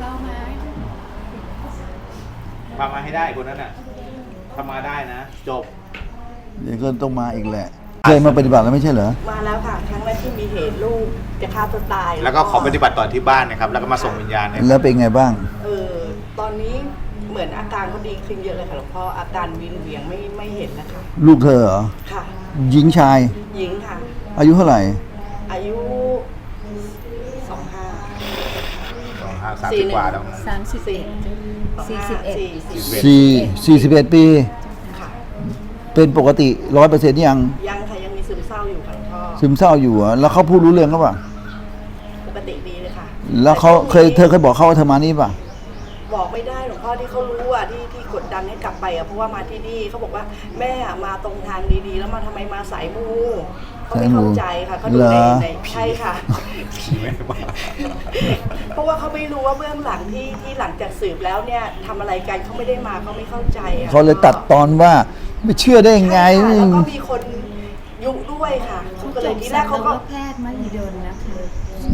เราไหมพามาให้ได้คนนั้นน่ะทำมาได้นะ จบ เดี๋ยวก็ต้องมาอีกแหละ เคยมาปฏิบัติแล้วไม่ใช่เหรอ มาแล้วค่ะ ครั้งแรกที่มีเหตุลูกจะฆ่าตัวตายแล้วก็ขอปฏิบัติต่อที่บ้านนะครับ แล้วก็มาส่งวิญญาณเนี่ยแล้วเป็นไงบ้าง เออตอนนี้เหมือนอาการเขาดีขึ้นเยอะเลยค่ะหลวงพ่ออาการวินเวียงไม่ไม่เห็นนะคะ ลูกเธอเหรอ ค่ะ หญิงชาย หญิงค่ะ อายุเท่าไหร่ อายุ สองห้าสามสิบกว่าแล้วสามสิบเอ็ดสี่สิบเอ็ดสี่สิบสี่สี่สิบเอ็ดปีค่ะเป็นปกติร้อยเปอร์เซ็นต์ยัง ยังค่ะยังมีซึมเศร้าอยู่ค่ะหลวงพ่อซึมเศร้าอยู่เหรอแล้วเขาพูดรู้เรื่องเขาปล่ะปกติดีเลยค่ะ แล้วเขาเคยเธอเคยบอกเขาว่าเธอมานี่ป่ะบอกไม่ได้หลวงพ่อที่เขารู้อะที่ที่กดดันให้กลับไปอะเพราะว่ามาที่นี่เขาบอกว่าแม่อะมาตรงทางดีๆ แล้วมาทำไมมาสายมู เขาไม่เข้าใจค่ะเขาดูในในใช่ค่ะไม่มาเพราะว่าเขาไม่รู้ว่าเบื้องหลังที่ที่หลังจากสืบแล้วเนี่ยทำอะไรกันเขาไม่ได้มาเขาไม่เข้าใจอะเขาเลยตัดตอนว่าไม่เชื่อได้ยังไง ใช่ค่ะแล้วก็มีคนยุด้วยค่ะเขาก็เลยทีแรกเขาก็แพทย์มหิดลนะคะ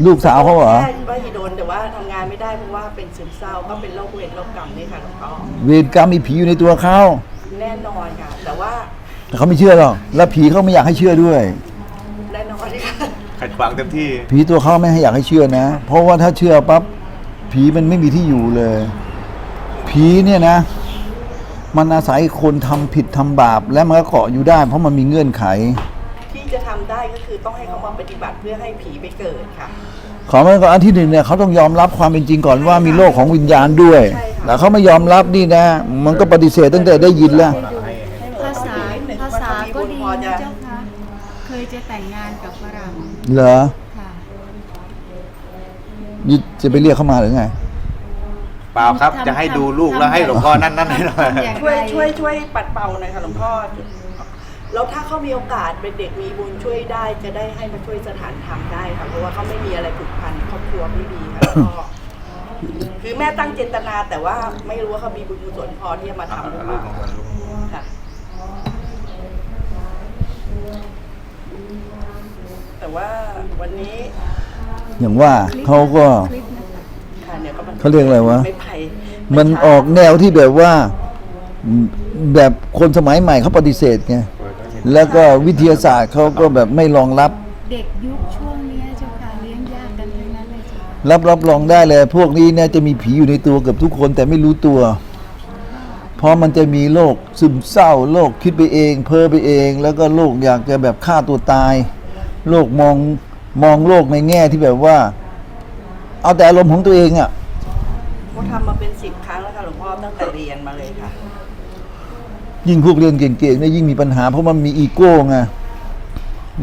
ลูกสาวเขาเหรอ แพทย์ว่าฮิโดนแต่ว่าทำงานไม่ได้เพราะว่าเป็นซึมเศร้าก็เป็นโรคเวรโรคกรรมนี่ค่ะหลวงพ่อเวรกรรมมีผีอยู่ในตัวเขาแน่นอนค่ะ แต่ว่า แต่เขาไม่เชื่อหรอก แล้วผีเขาไม่อยากให้เชื่อด้วยแน่นอนค่ะ ขัดขวางเต็มที่ ผีตัวเขาไม่ให้อยากให้เชื่อนะ เพราะว่าถ้าเชื่อปั๊บผีมันไม่มีที่อยู่เลย ผีเนี่ยนะ มันอาศัยคนทำผิดทำบาป และมันก็เกาะอยู่ได้ เพราะมันมีเงื่อนไข ที่จะทำได้ก็คือต้องให้เขามาปฏิบัติเพื่อให้ผีไปเกิดค่ะ ขอมันก่อนอันที่หนึ่งเนี่ยเขาต้องยอมรับความเป็นจริงก่อนว่ามีโลกของวิญญาณด้วยใช่ค่ะ แต่เขาไม่ยอมรับนี่นะ มันก็ปฏิเสธตั้งแต่ได้ยินแล้ว ภาษาภาษาก็ดีนะเจ้าคะเคยจะแต่งงานกับฝรั่ง เหรอค่ะนี่จะไปเรียกเขามาหรือไง เปล่าครับ จะให้ดูลูกแล้วให้หลวงพ่อนั่นนั่นให้หน่อยทำอย่างช่วยไรช่วยช่วยปัดเป่าหน่อยค่ะหลวงพ่อ แล้วถ้าเขามีโอกาสเป็นเด็กมีบุญช่วยได้จะได้ให้มาช่วยสถานธรรมได้ค่ะเพราะว่าเขาไม่มีอะไรผูกพันครอบครัวไม่ดีค่ะแล้วก็คือแม่ตั้งเจตนาแต่ว่าไม่รู้ว่าเขามีบุญกุศลพอที่จะมาทำหรือเปลูล่ากของมันลูกค่ะ แต่ว่าวันนี้อย่างว่าเขาก็คลิปนะคะค่ะเนี่ยก็มันเขาเรียกอะไรวะ ไม่ไผ่มันออกแนวที่แบบว่าแบบคนสมัยใหม่เขาปฏิเสธไงแล้วก็วิทยาศาสตร์เขาก็แบบไม่รองรับ เด็กยุคช่วงเนี้ยเจ้าค่ะเลี้ยงยากกันทั้งนั้นเลยเจ้าค่ะรับรับรองได้เลย พวกนี้เนี่ยจะมีผีอยู่ในตัวเกับทุกคนแต่ไม่รู้ตัว เพราะมันจะมีโรคซึมเศร้าโรคคิดไปเอง เพ้อไปเอง แล้วก็โรคอยากจะแบบฆ่าตัวตาย โรคมองมองโลกในแง่ที่แบบว่า เอาแต่อารมณ์ของตัวเองอะ่ะเขาทำมาเป็นสิบครั้งแล้วค่ะหลวงพ่อตั้งแต่เรียนมาเลยค่ะ ยิ่งพวกเรียนเก่งๆเนี่ยยิ่งมีปัญหา เพราะมันมีอีโก้ไง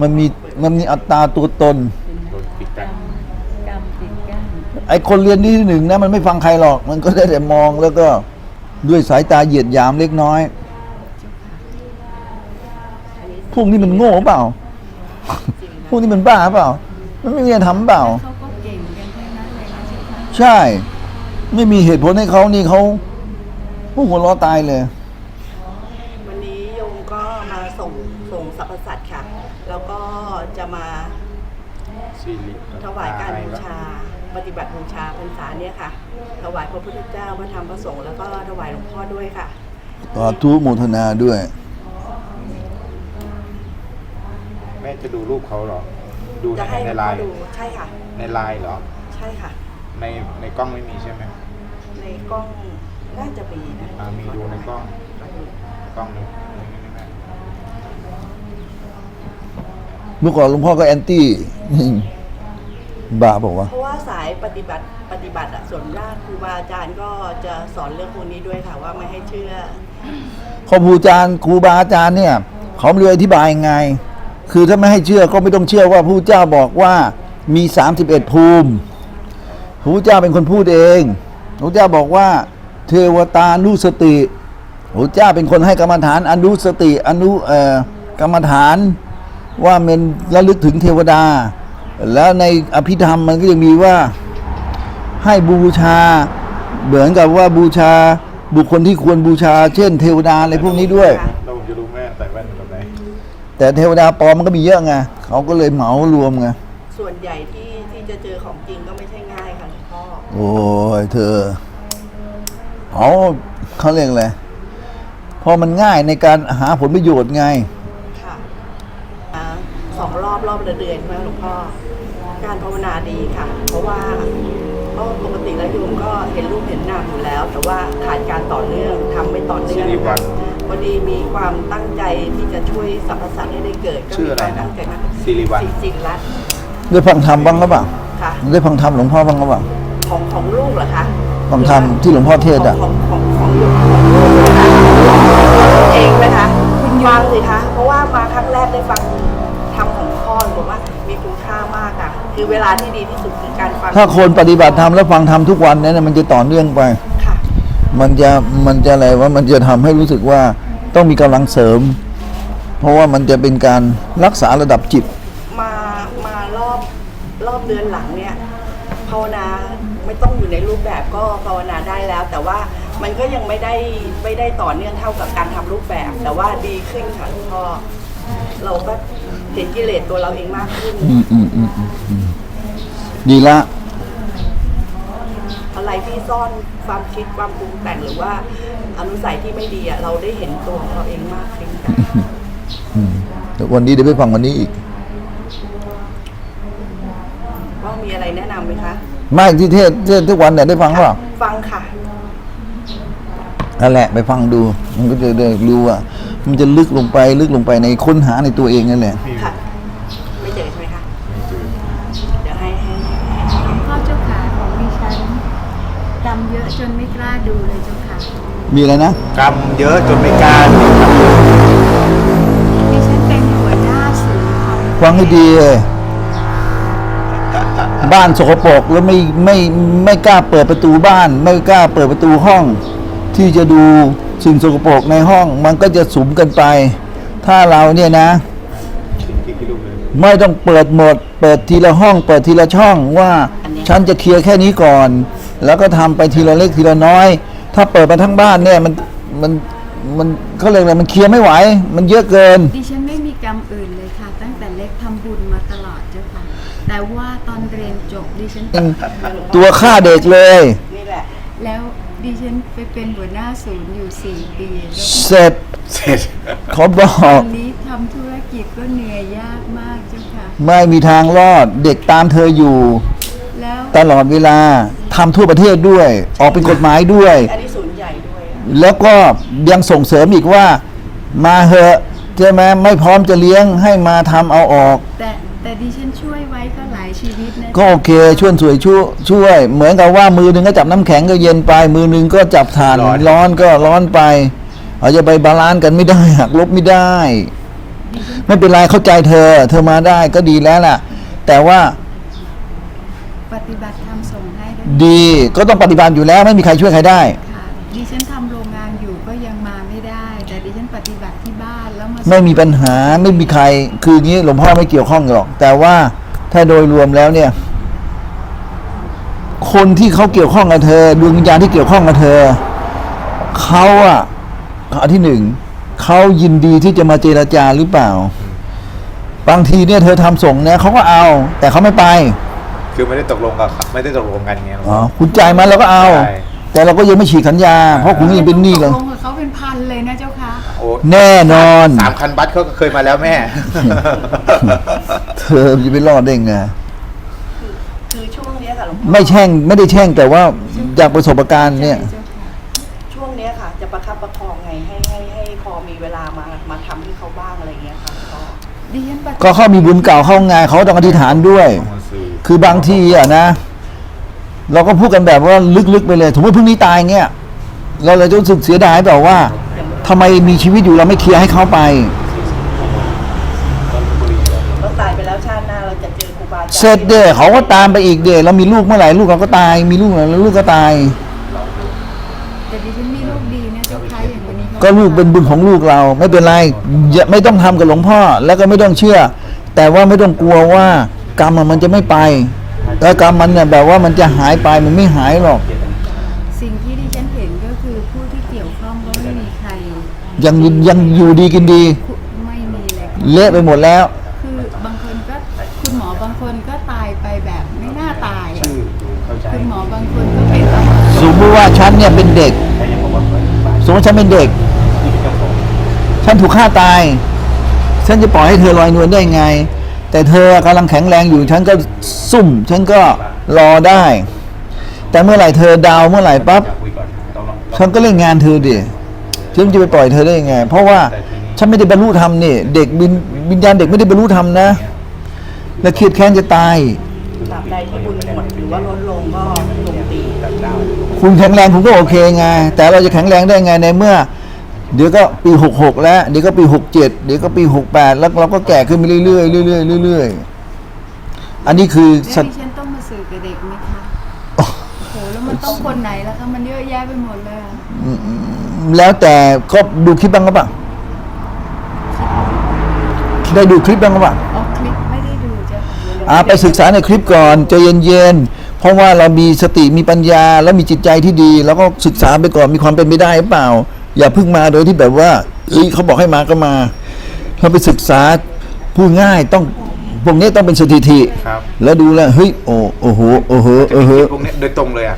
มันมีมันมีอัตราตัวตน โดนปิดกันกรรมติดกั้นไอ้คนเรียนที่หนึ่งนะมันไม่ฟังใครหรอก มันก็ได้แต่มองแล้วก็ด้วยสายตาเหยียดหยามเล็กน้อย พวกนี้มันโง่เปล่า พวกนี้มันบ้าเปล่า มันไม่มีอะไรทำเปล่า เขาก็เก่งกันทั้งนั้นเลยนะเจ้าค่ะใช่ ไม่มีเหตุผลให้เขานี่เขาพวกหัวล้อตายเลย วันนี้โยมก็มาส่งส่งสรรพสัตว์ค่ะ แล้วก็จะมาซีรีส์ถวายการบูชา ปฏิบัติบูชาพรรษาเนี่ยค่ะ ถวายพระพุทธเจ้าพระธรรมพระสงฆ์แล้วก็ถวายหลวงพ่อด้วยค่ะต่อทุโมทนาด้วย แม่จะดูรูปเขาเหรอ ดูจะในให้หในลวงไลพ่อน์ดูใช่ค่ะ ในไลน์เหรอ ใช่ค่ะ ในในกล้องไม่มีใช่ไหมในกล้องน่าจะมีนะอ่ามีดูในกล้องกล้องหนึ่งนี่นี่นี่เมื่อก่อนหลวงพ่อก็แอนตี้ บ้าบอกว่าวะเพราะว่าสายปฏิบัติปฏิบัติอะส่วนมากครูบาอาจารย์ก็จะสอนเรื่องพวกนี้ด้วยค่ะว่าไม่ให้เชื่อ ครูอาจารย์ครูบาอาจารย์เนี่ยเขาไม่รู้อธิบายยังไง คือถ้าไม่ให้เชื่อก็ไม่ต้องเชื่อว่าพระเจ้าบอกว่ามี 31 ภูมิพระเจ้าเป็นคนพูดเองพระเจ้าบอกว่า เทวตานุสติพระเจ้าเป็นคนให้กรรมฐานอนุสติอนุกรรมฐานว่ามันระลึกถึงเทวดา แล้วในอภิธรรมมันก็ยังมีว่าให้บูชาเหมือนกับว่าบูชาบุคคลที่ควรบูชา เช่น เทวดาอะไรพวกนี้ด้วย แต่เทวดาปลอมมันก็มีเยอะไงเขาก็เลยเหมารวมไงส่วนใหญ่ที่ที่จะเจอของจริงก็ไม่ใช่ง่ายค่ะหลวงพ่อโอ้ยเธอเขาเขาเรียกอะไรพอมันง่ายในการหาผลประโยชน์ไงค่ะอ่าสองรอบรอบละเดือนใช่ไหมหลวงพ่อการภาวนาดีค่ะ เพราะว่าก็ปกติแล้วโยมก็เห็นรูปเห็นนามอยู่แล้ว แต่ว่าขาดการต่อเนื่องทำไม่ต่อเนื่องสิริวัลย์ พอดีมีความตั้งใจที่จะช่วยสรรพสัตว์ให้ได้เกิดก็ชื่อมีอะไรความนะตั้งใจมากสิริวัลย์สิริรัตน์ได้ฟังธรรมบ้างหรือเปล่าค่ะ ได้ฟังธรรมหลวงพ่อบ้างหรือเปล่า ของของลูกเหรอคะฟังธรรมที่หลวงพ่อเทศน์อะ ของของของลูกของลูกนะคะเองไหมคะฟังสิคะเพราะว่ามาครั้งแรกได้ฟังธรรมของพ่อบอกว่ามีคุณค่ามากอะคือเวลาที่ดีที่สุดคือการฟังถ้าคนปฏิบัติธรรมแล้วฟังธรรมทุกวันเนี่ยนะมันจะต่อเนื่องไปค่ะ มันจะมันจะอะไรว่ามันจะทำให้รู้สึกว่าต้องมีกำลังเสริม เพราะว่ามันจะเป็นการรักษาระดับจิต มามารอบรอบเดือนหลังเนี่ยภาวนาไม่ต้องอยู่ในรูปแบบก็ภาวนาได้แล้ว แต่ว่ามันก็ยังไม่ได้ไม่ได้ต่อเนื่องเท่ากับการทำรูปแบบ แต่ว่าดีขึ้นค่ะหลวงพ่อเราก็เห็นกิเลสตัวเราเองมากขึ้นอืมอืมอืมอืมอืมดีละ อะไรที่ซ่อน ความคิดความปรุงแต่งหรือว่าอนุสัยที่ไม่ดีอะเราได้เห็นตัวของเราเองมากขึ้นค่ะอืมเดี๋ยววันนี้เดี๋ยวไปฟังวันนี้อีกว่ามีอะไรแนะนำไหมคะ ไม่ที่เทศเทศทุกวันเนี่ยได้ฟังเปล่าฟังค่ะนั่นแหละไปฟังดู มันก็จะได้รู้ว่า มันจะลึกลงไปลึกลงไปในค้นหาในตัวเองนั่นแหละค่ะ ไม่เจอใช่ไหมคะเดี๋ยวให้ให้ให้ หลวงพ่อเจ้าขาของดิฉันจำเยอะ จนไม่กล้าดูเลยเจ้าค่ะมีอะไรนะ กรรมเยอะจนไม่กล้าดิฉันเป็นหัวหน้าศูนย์ของฟังให้ดีเลยบ้านสกปรกแล้วไม่ไม่ไม่กล้าเปิดประตูบ้าน ไม่กล้าเปิดประตูห้อง ที่จะดูสิ่งสกปรกในห้อง มันก็จะสุมกันไป ถ้าเราเนี่ยนะ ไม่ต้องเปิดหมด เปิดทีละห้อง เปิดทีละช่องว่า ฉันจะเคลียร์แค่นี้ก่อน แล้วก็ทำไปทีละเล็กทีละน้อย ถ้าเปิดมาทั้งบ้านเนี่ยมันมันมันเขาเรียกอะไรมันเคลียร์ไม่ไหว มันเยอะเกิน ดิฉันไม่มีกรรมอื่นเลยค่ะ ตั้งแต่เล็กทำบุญมาตลอดเจ้าค่ะ แต่ว่าตอนเรียนจบดิฉันตัวฆ่าเด็กเลยนี่แหละแล้วดิฉันไปเป็นหัวหน้าศูนย์อยู่สี่ปีเจ้าค่ะเสร็จเสร็จเขาบอตกอนนี้ทำธุรกิจก็เหนื่อยยากมากเจ้าค่ะ ไม่มีทางรอดเด็กตามเธออยู่แล้ว ตลอดเวลาทำทั่วประเทศด้วย ออกเป็นกฎหมายด้วย อันนี้ศูนย์ใหญ่ด้วยอะแล้วก็ยังส่งเสริมอีกว่า มาเหอะใช่ไหมไม่พร้อมจะเลี้ยงให้มาทำเอาออก แต่แต่ดิฉันช่วยไว้ก็หลายชีวิตนะก็โอเคช่วยสวยช่วยช่วย เหมือนกับว่ามือหนึ่งก็จับน้ำแข็งก็เย็นไป มือหนึ่งก็จับถ่านร้อน ร้อนก็ร้อนไปเอาจะไปบาลานซ์กันไม่ได้หักลบไม่ได้ ไม่เป็นไรเข้าใจเธอ เธอมาได้ก็ดีแล้วล่ะ แต่ว่า ปฏิบัติธรรมส่งให้ด้วยดีก็ต้องปฏิบัติอยู่แล้วไม่มีใครช่วยใครได้ ค่ะดิฉันทำโรงงานอยู่ก็ยังมาไม่ได้ แต่ดิฉันปฏิบัติที่บ้านแล้วมาไม่มีปัญหาไม่มีใคร คืออย่างนี้หลวงพ่อไม่เกี่ยวข้องหรอก แต่ว่าถ้าโดยรวมแล้วเนี่ย คนที่เขาเกี่ยวข้องกับเธอดวงวิญญาณที่เกี่ยวข้องกับเธอเขาอะอันที่หนึ่งเขายินดีที่จะมาเจราจาหรือเปล่า บางทีเนี่ยเธอทำส่งเนี่ยเขาก็เอา แต่เขาไม่ไป คือไม่ได้ตกลงกับไม่ได้ตกลงกันไง อ๋อคุณจ่ายมาเราก็เอา ใช่ แต่เราก็ยังไม่ฉีกสัญญา เพราะคุณก็ยังเป็นหนี้ตเลยกลงกับเขาเป็นพันเลยนะเจ้าค่ะ โอ้แน่นอน สามคันบัสเขาก็เคยมาแล้วแม่ เธอจะไปรอดได้ไงคือช่วงเนี้ยค่ะหลวงพ่อไม่แช่งไม่ได้แช่งแต่ว่าจากประสบการณ์เนี่ย ใช่เจ้าค่ะช่วงเนี้ยค่ะ จะประคับประคองไงให้ให้ให้พอมีเวลามามาทำให้เขาบ้างอะไรเงี้ยค่ะก็ดิฉันปฏิก็เขามีบุญเก่าเข้างานเขาต้องอธิษฐานด้วย คือบางทีอะนะ เราก็พูดกันแบบว่าลึกๆไปเลยสมมติพรุ่งนี้ตายเงี้ยเราเลยจะรู้สึกเสียดายแบบว่าทำไมมีชีวิตอยู่เราไม่เคลียร์ให้เขาไปเราตายไปแล้วชาติหน้าเราจะเจอครูบาอาจารย์เสร็จเด้เขาก็ตามไปอีกเด้เรามีลูกเมื่อไหร่ลูกเราก็ตาย มีลูกแล้วลูกก็ตาย แต่ดิฉันมีลูกดีนะเจ้าค่ะอย่างวันนี้ขาก็ลูกเป็นบุญของลูกเรา ไม่เป็นไรอย่าไม่ต้องทำกับหลวงพ่อ แล้วก็ไม่ต้องเชื่อ แต่ว่าไม่ต้องกลัวว่า กรรมอะมันจะไม่ไป แล้วกรรมมันเนี่ยแบบว่ามันจะหายไปมันไม่หายหรอก สิ่งที่ดิฉันเห็นก็คือผู้ที่เกี่ยวข้องก็ไม่มีใคร ยังยังอยู่ดีกินดี ไม่มีเลยเละไปหมดแล้ว คือบางคนก็คุณหมอบางคนก็ตายไปแบบไม่น่าตายอะคุณหมอบางคนสมมติว่าฉันเนี่ยเป็นเด็กแต่ยังบอกว่าเปิดไปสมมติฉันเป็นเด็กที่เป็นเจ้าของฉันถูกฆ่าตาย ฉันจะปล่อยให้เธอลอยนวลได้ไง แต่เธอกำลังแข็งแรงอยู่ฉันก็ซุ่ม ฉันก็รอได้ แต่เมื่อไหร่เธอดาวเมื่อไหร่ปั๊บอยากคุยก่อนต้องลองฉันก็เล่นงานเธอดิฉันจะไปปล่อยเธอได้ยังไง เพราะว่าฉันไม่ได้บรรลุธรรมนี่เด็กวิญวิญญาณเด็กไม่ได้บรรลุธรรมนะ และเครียดแค้นจะตายตราบใดที่บุญหมดหรือว่าลดลงก็โจมตีตัดดาวคุณแข็งแรงคุณก็โอเคไงแต่เราจะแข็งแรงได้ไงในเมื่อ เดี๋ยวก็ปีหกหกแล้ว เดี๋ยวก็ปีหกเจ็ดเดี๋ยวก็ปีหกแปดแล้วเราก็แก่ขึ้นไปเรื่อยๆเรื่อยๆเรื่อยๆอันนี้คือแล้วสัตดิฉันต้องมาสื่อกับเด็กไหมคะโอ้โหแล้วมันต้องคนไหนแล้วคะมันเยอะแยะไปหมดเลยอะแล้วแต่ก็ดูคลิปบ้างก็ปล่ะได้ดูคลิปบ้างก็ปล่ะอ๋อคลิปไม่ได้ดูเจ้าค่ะอ่าไปศึกษาในคลิปก่อนใจเย็นๆ เพราะว่าเรามีสติมีปัญญา แล้วมีจิตใจที่ดี แล้วก็ศึกษาไปก่อนมีความเป็นไปได้หรือเปล่า อย่าเพิ่งมาโดยที่แบบว่าเอ้ยเขาบอกให้มาก็มา เราไปศึกษาพูดง่ายต้องพวกนี้ต้องเป็นสถิติ ครับ แล้วดูแลวเฮ้ยโอ้โอ้โหโอ้โหจะโอ้มีโห พวกเนี้ยโดยตรงเลยอะ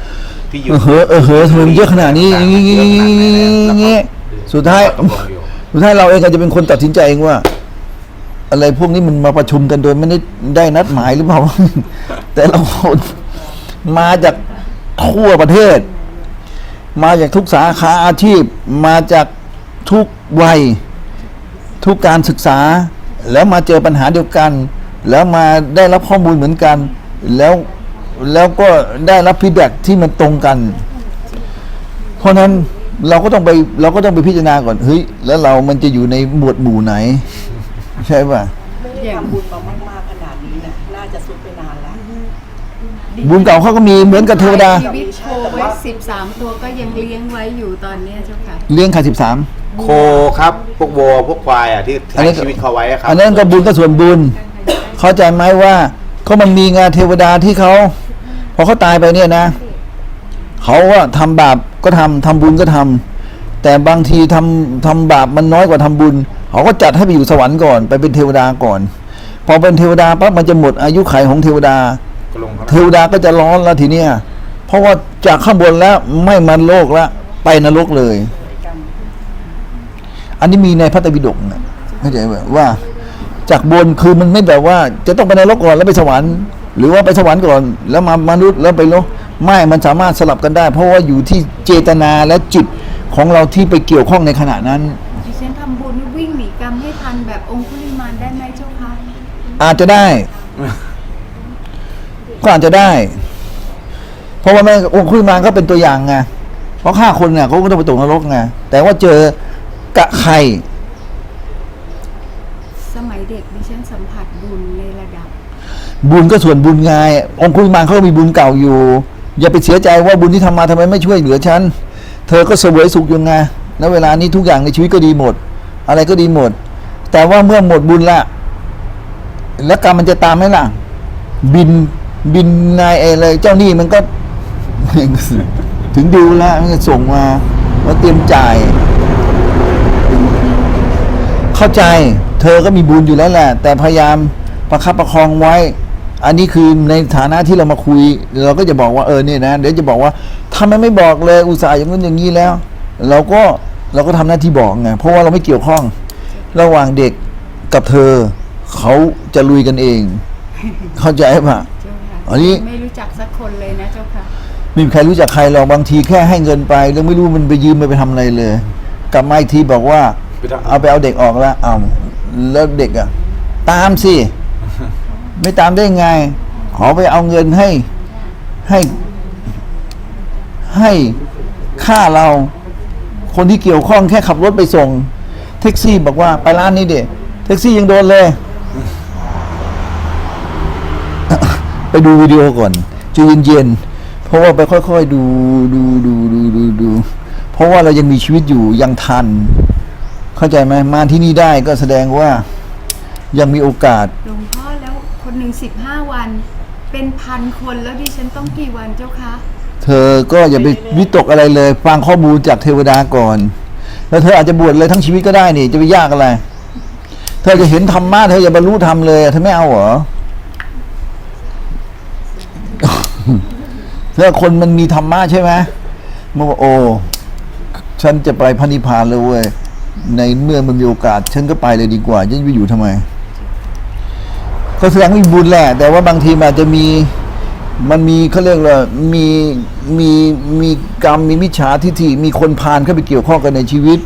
ที่อยู่เออเหอะเออเหอะทำไมมันเยอะขนาดนี้อย่างงี้อย่างงี้อย่างงี้สุดท้าย ตกลงอยู่สุดท้ายเราเองก็จะเป็นคนตัดสินใจเองว่า อะไรพวกนี้มันมาประชุมกันโดยไม่ได้ได้นัดหมายหรือเปล่า แต่เรามาจากทั่วประเทศ มาจากทุกสาขาอาชีพ มาจากทุกวัย ทุกการศึกษา แล้วมาเจอปัญหาเดียวกัน แล้วมาได้รับข้อมูลเหมือนกัน แล้วแล้วก็ได้รับฟีดแบ็ที่มันตรงกัน เพราะนั้นเราก็ต้องไปเราก็ต้องไปพิจารณาก่อนเฮ้ยแล้วเรามันจะอยู่ในหมวดหมู่ไหน ใช่ป่ะไม่ได้ทำบุญมามากๆขนาดนี้นะน่าจะสุดไปนานแล้ว บุญเก่าเขาก็มีเหมือนกับเทวดา ชีวิตโคไว้สิบสามตัวก็ยังเลี้ยงไว้อยู่ตอนเนี้ยเจ้าค่ะ เลี้ยงขาสิบสามโคครับพวกวัวพวกควายอะที่อันนี้ให้ชีวิตเขาไว้อะครับอันนั้นก็บุญก็ส่วนบุญ เข้าใจไหมว่าเขามันมีงานเทวดาที่เขาพอเขาตายไปเนี่ยนะเขาว่าทำบาปก็ทำทำบุญก็ทำแต่บางทีทำทำบาปมันน้อยกว่าทำบุญเขาก็จัดให้ไปอยู่สวรรค์ก่อน ไปเป็นเทวดาก่อน พอเป็นเทวดาปั๊บมันจะหมดอายุขัยของเทวดาก็ลง เขาเทวดาก็จะร้อนแล้วทีเนี้ยเพราะว่าจากข้างบนแล้วไม่มันโลกแล้วไปนรกเลย อันนี้มีในพระไตรปิฎกนะเข้าใจไหมว่า จากบนคือมันไม่แบบว่า จะต้องไปนรกก่อนแล้วไปสวรรค์ หรือว่าไปสวรรค์ก่อน แล้วมามนุษย์แล้วไปโลกไม่มันสามารถสลับกันได้ เพราะว่าอยู่ที่เจตนาและจิตของเราที่ไปเกี่ยวข้องในขณะนั้นดิฉันทำบุญวิ่งหนีกรรมให้ทันแบบองคุลิมานได้ไหมเจ้าค่ะอาจจะได้ ก็อาจจะได้ เพราะว่าแม่องค์คุลิมานก็เป็นตัวอย่างไงเพราะฆ่าคนเนี่ยเขาก็ต้องไปตกนรกไงแต่ว่าเจอกะไข่สมัยเด็กดิฉันสัมผัสบุญในระดับ บุญก็ส่วนบุญไงองค์คุลิมานเขาก็มีบุญเก่าอยู่ อย่าไปเสียใจว่าบุญที่ทำมาทำไมไม่ช่วยเหลือฉันเธอก็เสวยสุขอยู่ไงณเวลานี้ทุกอย่างในชีวิตก็ดีหมด อะไรก็ดีหมด แต่ว่าเมื่อหมดบุญละแล้วกรรมมันจะตามไหมล่ะ บิน บินนายอะไรเจ้าหนี้มันก็ ถึงดูแล้วมันก็ส่งมาว่าเตรียมจ่าย เข้าใจ เธอก็มีบุญอยู่แล้วแหละ แต่พยายามประคับประคองไว้ อันนี้คือในฐานะที่เรามาคุย เราก็จะบอกว่าเออเนี่ยนะ เดี๋ยวจะบอกว่าทำไมไม่บอกเลยอุตส่าห์อย่างนู้นอย่างนี้แล้ว เราก็เราก็ทำหน้าที่บอกไงเพราะว่าเราไม่เกี่ยวข้อง ระหว่างเด็กกับเธอ เขาจะลุยกันเอง เข้าใจปะ อันนี้ไม่รู้จักสักคนเลยนะเจ้าค่ะไม่มีใครรู้จักใครหรอกบางทีแค่ให้เงินไปแล้วไม่รู้มันไปยืมมันไปทำอะไรเลย กลับมาอีกทีบอกว่า ไปทำ เอาไปเอาเด็กออกแล้วเอาแล้วเด็กอะตามสิ ไม่ตามได้ไง ขอไปเอาเงินให้ให้ ให้ค่าเรา คนที่เกี่ยวข้องแค่ขับรถไปส่ง แท็กซี่บอกว่าไปร้านนี้เด็แท็กซี่ยังโดนเลย ไปดูวิดีโอก่อนใจะเย็นๆเพราะว่าไปค่อยๆดูดูดูดูดูดูเพราะว่าเรายังมีชีวิตอยู่ยังทัน เข้าใจไหมมาที่นี่ได้ก็แสดงว่ายังมีโอกาส หลวงพ่อแล้วคนหนึ่งสิบห้าวัน เป็นพันคนแล้วดิฉันต้องกี่วันเจ้าคะ เธอก็อย่าไปวิตกอะไรเลย ฟังข้อมูลจากเทวดาก่อน แล้วเธออาจจะบวชเลยทั้งชีวิตก็ได้นี่ จะไปยากอะไร เธอจะเห็นธรรมะเธออย่าบรรลุธรรมเลยเธอไม่เอาเหรอ เธอคนมันมีธรรมะใช่ไหมเมื่อว่าโอ้ฉันจะไปพระนิพพานเลยเว้ยในเมื่อมันมีโอกาส ฉันก็ไปเลยดีกว่าจะไปอยู่ทำไม ก็แสดงว่ามีบุญแหละ แต่ว่าบางทีมันอาจจะมีมันมีเขาเรียกว่ามีมีมีกรรมมีมิจฉาทิฏฐิมีคนพาลเข้าไปเกี่ยวข้องกันในชีวิต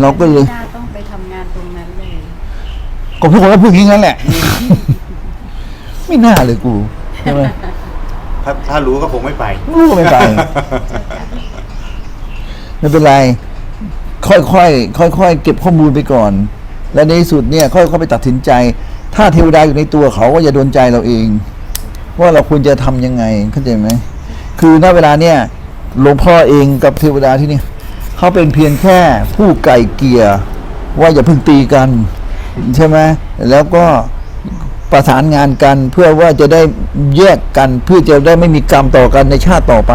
เราก็เลยไม่น่าต้องไปทำงานตรงนั้นเลยก็ทุกคนก็พูดอย่างนั้นแหละ ไม่น่าเลยกูใช่ไหม ถ้าถ้ารู้ก็คงไม่ไป รู้ก็ไม่ไป ไม่เป็นไร ค่อยๆค่อยๆเก็บข้อมูลไปก่อน และในที่สุดเนี่ยค่อยๆไปตัดสินใจ ถ้าเทวดาอยู่ในตัวเขาก็อย่าโดนใจเราเอง ว่าเราควรจะทำยังไงเข้าใจไหมคือณเวลาเนี่ยหลวงพ่อเองกับเทวดาที่นี่เขาเป็นเพียงแค่ผู้ไก่เกลียว่าอย่าเพิ่งตีกัน ใช่ไหมแล้วก็ ประสานงานกันเพื่อว่าจะได้แยกกันเพื่อจะได้ไม่มีกรรมต่อกันในชาติต่อไป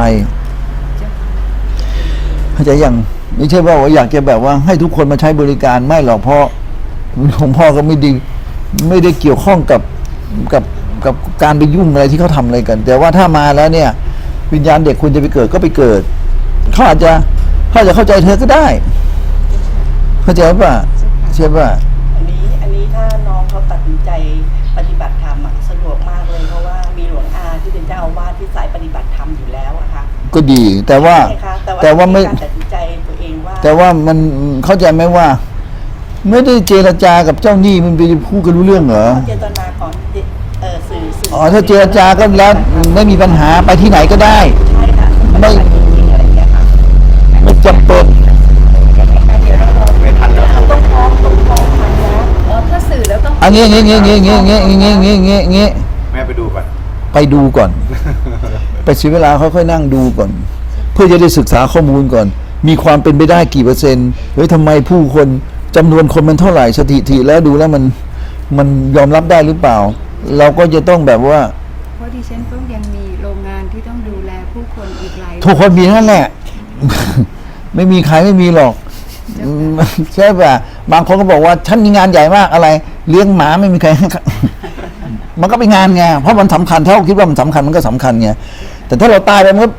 เข้าใจยังไม่ใช่ว่าอยากจะแบบว่าให้ทุกคนมาใช้บริการไม่หรอกเพราะหลวงพ่อก็ไม่ดีไม่ได้เกี่ยวข้องกับกับกับการไปยุ่งอะไรที่เขาทำอะไรกัน แต่ว่าถ้ามาแล้วเนี่ย วิญญาณเด็กควรจะไปเกิดก็ไปเกิดเขาอาจจะเขาอาจจะเข้าใจเธอก็ได้ เข้าใจป่ะใช่ป่ะอันนี้อันนี้ถ้าน้องเขาตัดสินใจ ปฏิบัติธรรมอะสะดวกมากเลยเพราะว่ามีหลวงอาที่เป็นเจ้าอาวาสที่สายปฏิบัติธรรมอยู่แล้วอะค่ะก็ดี แต่ว่า ใช่ค่ะแต่ว่าไม่ การตัดสินใจตัวเองว่าแต่ว่ามันเข้าใจไหมว่า ไม่ได้เจรจากับเจ้าหนี้มันไปพูดกันรู้เรื่องเหรอเจตนาก่อนเออสื่อสื่ออ๋อถ้าเจรจาก็แล้วไม่มีปัญหาไปที่ไหนก็ได้ ใช่ค่ะไม่อะไรอย่างเงี้ยค่ะไม่จำเป็น ไม่ทันแล้ว ต้องพร้อมต้องพร้อมทันแล้ว อ๋อถ้าสื่ อันนี้งี้งี้งี้งี้งี้งี้งี้งี้งี้แม่ไปดูก่อนไปดูก่อน ไปเสียเวลาค่อยๆนั่งดูก่อน เพื่อจะได้ศึกษาข้อมูลก่อน มีความเป็นไปได้กี่เปอร์เซ็นต์เฮ้ยทำไมผู้คนจำนวนคนมันเท่าไหร่สถิติแล้วดูแล้วมันมันยอมรับได้หรือเปล่า เราก็จะต้องแบบว่าเพราะดิฉันก็ยังมีโรงงานที่ต้องดูแลผู้คนอีกหลายทุกคนมีนั่นแหละ ไม่มีใครไม่มีหรอกใช่ป่ะ บางคนก็บอกว่าฉันมีงานใหญ่มากอะไร เลี้ยงหมาไม่มีใคร มันก็เป็นงานไงเพราะมันสำคัญถ้าเราคิดว่ามันสำคัญมันก็สำคัญไงแต่ถ้าเราตายไปมันก็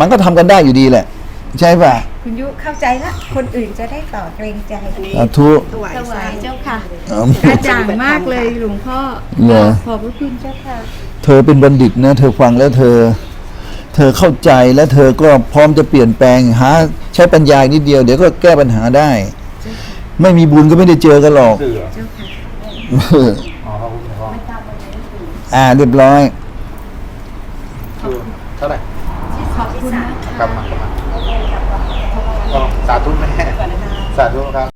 มันก็ทำกันได้อยู่ดีแหละ ใช่ป่ะคุณยุเข้าใจละคนอื่นจะได้ต่อเกรงใจอันนี้สาธุถวายถวายเจ้าค่ะอ๋อกระจ่างมากเลยหลวงพ่อเหรอขอบพระคุณเจ้าค่ะ เธอเป็นบัณฑิตนะ เธอฟังแล้วเธอ เธอเข้าใจและเธอก็พร้อมจะเปลี่ยนแปลงหาใช้ปัญญานิดเดียวเดี๋ยวก็แก้ปัญหาได้ ไม่มีบุญก็ไม่ได้เจอกันหรอกสื่อเหรอเจ้าค่ะอ๋อขอบคุณพ่ออ่าเรียบร้อยคือเท่าไหร่ขอบคุณนะคะกลับมากลับมาก็สาธุแม่สาธุครับ